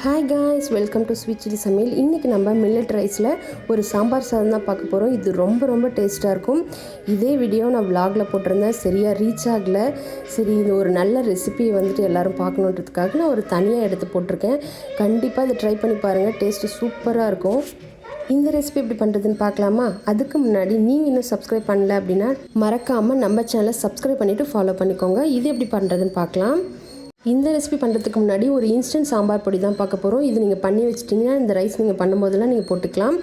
Hi guys welcome to sweet chilli சமையல் இன்றைக்கி நம்ம மில்லட் ரைஸில் ஒரு சாம்பார் சாதம் தான் பார்க்க போகிறோம் இது ரொம்ப ரொம்ப டேஸ்ட்டாக இருக்கும். இதே வீடியோ நான் vlogல போட்டிருந்தேன். சரியாக ரீச் ஆகலை. சரி இது ஒரு நல்ல ரெசிபியை வந்துட்டு எல்லோரும் பார்க்கணுன்றதுக்காக நான் ஒரு தனியாக எடுத்து போட்டிருக்கேன். கண்டிப்பாக இதை ட்ரை பண்ணி பாருங்கள் டேஸ்ட்டு சூப்பராக இருக்கும். இந்த ரெசிபி எப்படி பண்ணுறதுன்னு பார்க்கலாமா? அதுக்கு முன்னாடி நீங்கள் இன்னும் சப்ஸ்கிரைப் பண்ணல அப்படின்னா மறக்காமல் நம்ம சேனலை சப்ஸ்கிரைப் பண்ணிவிட்டு ஃபாலோ பண்ணிக்கோங்க. இது எப்படி பண்ணுறதுன்னு பார்க்கலாம். இந்த ரெசிபி பண்ணுறதுக்கு முன்னாடி ஒரு இன்ஸ்டன்ட் சாம்பார் பொடி தான் பார்க்க போகிறோம் இது நீங்கள் பண்ணி வச்சிட்டிங்கன்னா இந்த ரைஸ் நீங்கள் பண்ணும்போதெல்லாம் நீங்கள் போட்டுக்கலாம்.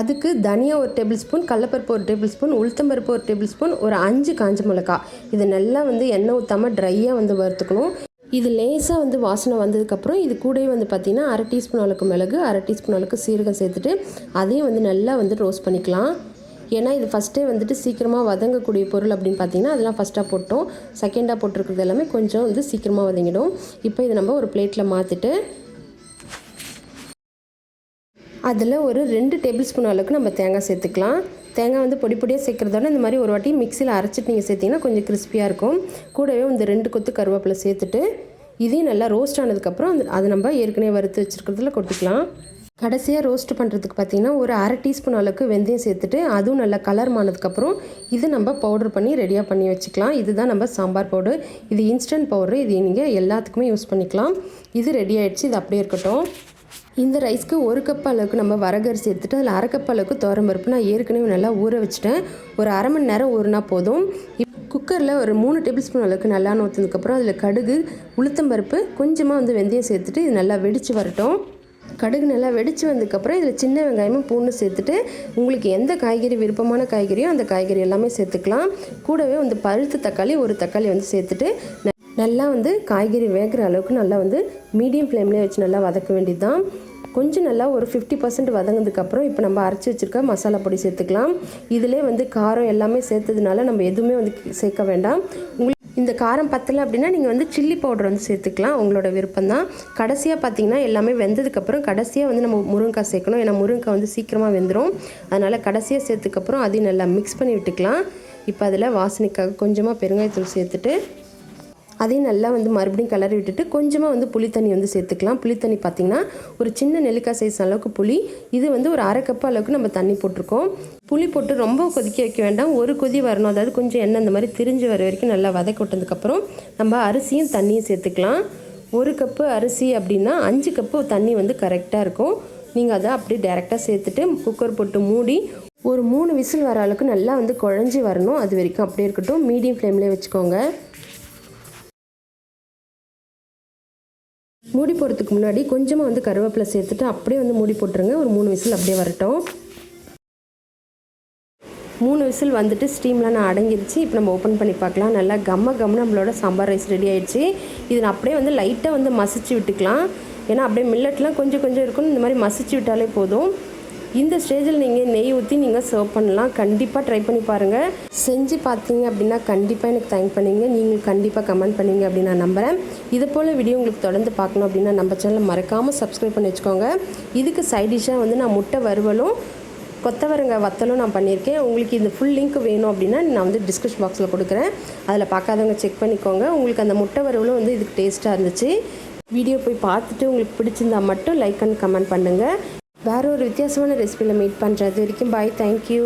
அதுக்கு தனியா ஒரு டேபிள் ஸ்பூன் கடலப்பருப்பு ஒரு டேபிள் ஸ்பூன் உளுத்தம்பருப்பு ஒரு டேபிள் ஸ்பூன் ஒரு அஞ்சு காஞ்ச மிளகா இது நல்லா வந்து எண்ணெய் ஊற்றாமல் ட்ரையாக வந்து வறுத்துக்கணும். இது லேசாக வந்து வாசனை வந்ததுக்கப்புறம் இது கூடவே வந்து பார்த்திங்கன்னா அரை டீஸ்பூன் அளவுக்கு மிளகு அரை டீஸ்பூன் அளவுக்கு சீரகம் சேர்த்துட்டு அதையும் வந்து நல்லா வந்து ரோஸ்ட் பண்ணிக்கலாம். ஏன்னா இது ஃபஸ்ட்டே வந்துட்டு சீக்கிரமாக வதங்கக்கூடிய பொருள் அப்படின்னு பார்த்தீங்கன்னா அதெல்லாம் ஃபஸ்ட்டாக போட்டோம். செகண்டாக போட்டிருக்கிறது எல்லாமே கொஞ்சம் வந்து சீக்கிரமாக வதங்கிடும். இப்போ இதை நம்ம ஒரு பிளேட்டில் மாற்றிட்டு அதில் ஒரு ரெண்டு டேபிள் ஸ்பூன் அளவுக்கு நம்ம தேங்காய் சேர்த்துக்கலாம். தேங்காய் வந்து பொடி பொடியாக சேர்க்குறதோட இந்த மாதிரி ஒரு வாட்டி மிக்சியில் அரைச்சிட்டு நீங்கள் சேர்த்திங்கன்னா கொஞ்சம் கிறிஸ்பியாக இருக்கும். கூடவே இந்த ரெண்டு கொத்து கருவேப்பிலை சேர்த்துட்டு இதையும் நல்லா ரோஸ்ட் ஆனதுக்கப்புறம் அந்த அதை நம்ம ஏற்கனவே வறுத்து வச்சுருக்கிறதுல கொட்டிக்கலாம். கடைசியாக ரோஸ்ட் பண்ணுறதுக்கு பார்த்திங்கன்னா ஒரு அரை டீஸ்பூன் அளவுக்கு வெந்தயம் சேர்த்துட்டு அதுவும் நல்லா கலர் ஆனதுக்கப்புறம் இது நம்ம பவுடர் பண்ணி ரெடியாக பண்ணி வச்சுக்கலாம். இதுதான் நம்ம சாம்பார் பவுடர் இது இன்ஸ்டன்ட் பவுடர் இது நீங்கள் எல்லாத்துக்குமே யூஸ் பண்ணிக்கலாம். இது ரெடி ஆகிடுச்சு இது அப்படியே இருக்கட்டும். இந்த ரைஸ்க்கு ஒரு கப் அளவுக்கு நம்ம வரகரிசி எடுத்துட்டு அதில் அரை கப் அளவுக்கு பருப்பு நான் ஏற்கனவே நல்லா ஊற வச்சுட்டேன். ஒரு அரை மணி நேரம் ஊறினா போதும். குக்கரில் ஒரு மூணு டேபிள் ஸ்பூன் அளவுக்கு நல்லா ஊற்றினதுக்கப்புறம் அதில் கடுகு உளுத்தம்பருப்பு கொஞ்சமாக வந்து வெந்தயம் சேர்த்துட்டு இது நல்லா வெடித்து வரட்டும். கடுகு நல்லா வெடித்து வந்ததுக்கப்புறம் இதில் சின்ன வெங்காயமும் பூண்டு சேர்த்துட்டு உங்களுக்கு எந்த காய்கறி விருப்பமான காய்கறியோ அந்த காய்கறி எல்லாமே சேர்த்துக்கலாம். கூடவே வந்து பழுத்த தக்காளி ஒரு தக்காளி வந்து சேர்த்துட்டு நல்லா வந்து காய்கறி வேகிற அளவுக்கு நல்லா வந்து மீடியம் ஃப்ளேம்லேயே வச்சு நல்லா வதக்க வேண்டியது தான் கொஞ்சம் நல்லா ஒரு ஃபிஃப்டி பர்சன்ட் வதங்கினதுக்கப்புறம் இப்போ நம்ம அரைச்சி வச்சுருக்க மசாலா பொடி சேர்த்துக்கலாம். இதிலே வந்து காரம் எல்லாமே சேர்த்ததுனால நம்ம எதுவுமே வந்து சேர்க்க வேண்டாம். உங்களுக்கு இந்த காரம் பத்தலை அப்படின்னா நீங்கள் வந்து சில்லி பவுடர் வந்து சேர்த்துக்கலாம். உங்களோட விருப்பம் தான் கடைசியாக பார்த்தீங்கன்னா எல்லாமே வெந்ததுக்கப்புறம் கடைசியாக வந்து நம்ம முருங்கைக்காய் சேர்க்கணும். ஏன்னா முருங்கைக்காய் வந்து சீக்கிரமாக வெந்துடும் அதனால் கடைசியாக சேர்த்துக்கப்புறம் அதையும் நல்லா மிக்ஸ் பண்ணி விட்டுக்கலாம். இப்போ அதில் வாசனைக்காக கொஞ்சமாக பெருங்காயத்தூள் சேர்த்துட்டு அதையும் நல்லா வந்து மறுபடியும் கிளறி விட்டுட்டு கொஞ்சமாக வந்து புளி தண்ணி வந்து சேர்த்துக்கலாம். புளி தண்ணி பார்த்திங்கன்னா ஒரு சின்ன நெல்லிக்காய் சைஸ் அளவுக்கு புளி. இது வந்து ஒரு அரை கப் அளவுக்கு நம்ம தண்ணி போட்டிருக்கோம். புளி போட்டு ரொம்ப கொதிக்க வைக்க வேண்டாம். ஒரு கொதி வரணும். அதாவது கொஞ்சம் எண்ணெய் இந்த மாதிரி திரிஞ்சு வர வரைக்கும் நல்லா வதக்கி விட்டதுக்கப்புறம் நம்ம அரிசியும் தண்ணியும் சேர்த்துக்கலாம். ஒரு கப்பு அரிசி அப்படின்னா அஞ்சு கப்பு தண்ணி வந்து கரெக்டாக இருக்கும். நீங்கள் அதை அப்படியே டேரெக்டாக சேர்த்துட்டு குக்கர் போட்டு மூடி ஒரு மூணு விசில் வர அளவுக்கு நல்லா வந்து குழஞ்சி வரணும். அது வரைக்கும் அப்படியே இருக்கட்டும். மீடியம் ஃப்ளேம்லேயே வச்சுக்கோங்க. மூடி போடுறதுக்கு முன்னாடி கொஞ்சமாக வந்து கருவேப்பிலை சேர்த்துட்டு அப்படியே வந்து மூடி போட்டுருங்க. ஒரு மூணு விசில் அப்படியே வரட்டும். மூணு விசில் வந்துட்டு ஸ்டீம்லாம் நான் அடங்கிருச்சு. இப்போ நம்ம ஓப்பன் பண்ணி பார்க்கலாம். நல்லா கம்ம கம்ம நம்மளோட சாம்பார் ரைஸ் ரெடி ஆயிடுச்சு. இது நான் அப்படியே வந்து லைட்டாக வந்து மசிச்சு விட்டுக்கலாம். ஏன்னா அப்படியே மில்லட்லாம் கொஞ்சம் கொஞ்சம் இருக்கும் இந்த மாதிரி மசிச்சு விட்டாலே போதும். இந்த ஸ்டேஜில் நீங்கள் நெய் ஊற்றி நீங்கள் சர்வ் பண்ணலாம். கண்டிப்பாக ட்ரை பண்ணி பாருங்கள் செஞ்சு பார்த்தீங்க அப்படின்னா கண்டிப்பாக எனக்கு தேங்க் பண்ணுவீங்க நீங்கள் கண்டிப்பாக கமெண்ட் பண்ணுவீங்க அப்படின்னு நான் நம்புகிறேன் இது போல் வீடியோ உங்களுக்கு தொடர்ந்து பார்க்கணும் அப்படின்னா நம்ம சேனலை மறக்காமல் சப்ஸ்கிரைப் பண்ணி வச்சுக்கோங்க. இதுக்கு சைட் டிஷ்ஷாக வந்து நான் முட்டை வறுவலும் கொத்தவரங்க வத்தலும் நான் பண்ணியிருக்கேன். உங்களுக்கு இந்த ஃபுல் லிங்க் வேணும் அப்படின்னா நான் வந்து டிஸ்கிரிப்ஷன் பாக்ஸில் கொடுக்குறேன். அதில் பார்க்காதவங்க செக் பண்ணிக்கோங்க. உங்களுக்கு அந்த முட்டை வறுவலும் வந்து இதுக்கு டேஸ்ட்டாக இருந்துச்சு. வீடியோ போய் பார்த்துட்டு உங்களுக்கு பிடிச்சிருந்தா மட்டும் லைக் அண்ட் கமெண்ட் பண்ணுங்கள் வேற ஒரு வித்தியாசமான ரெசிபியில் மீட் பண்ணுறது வரைக்கும் பாய் தேங்க்யூ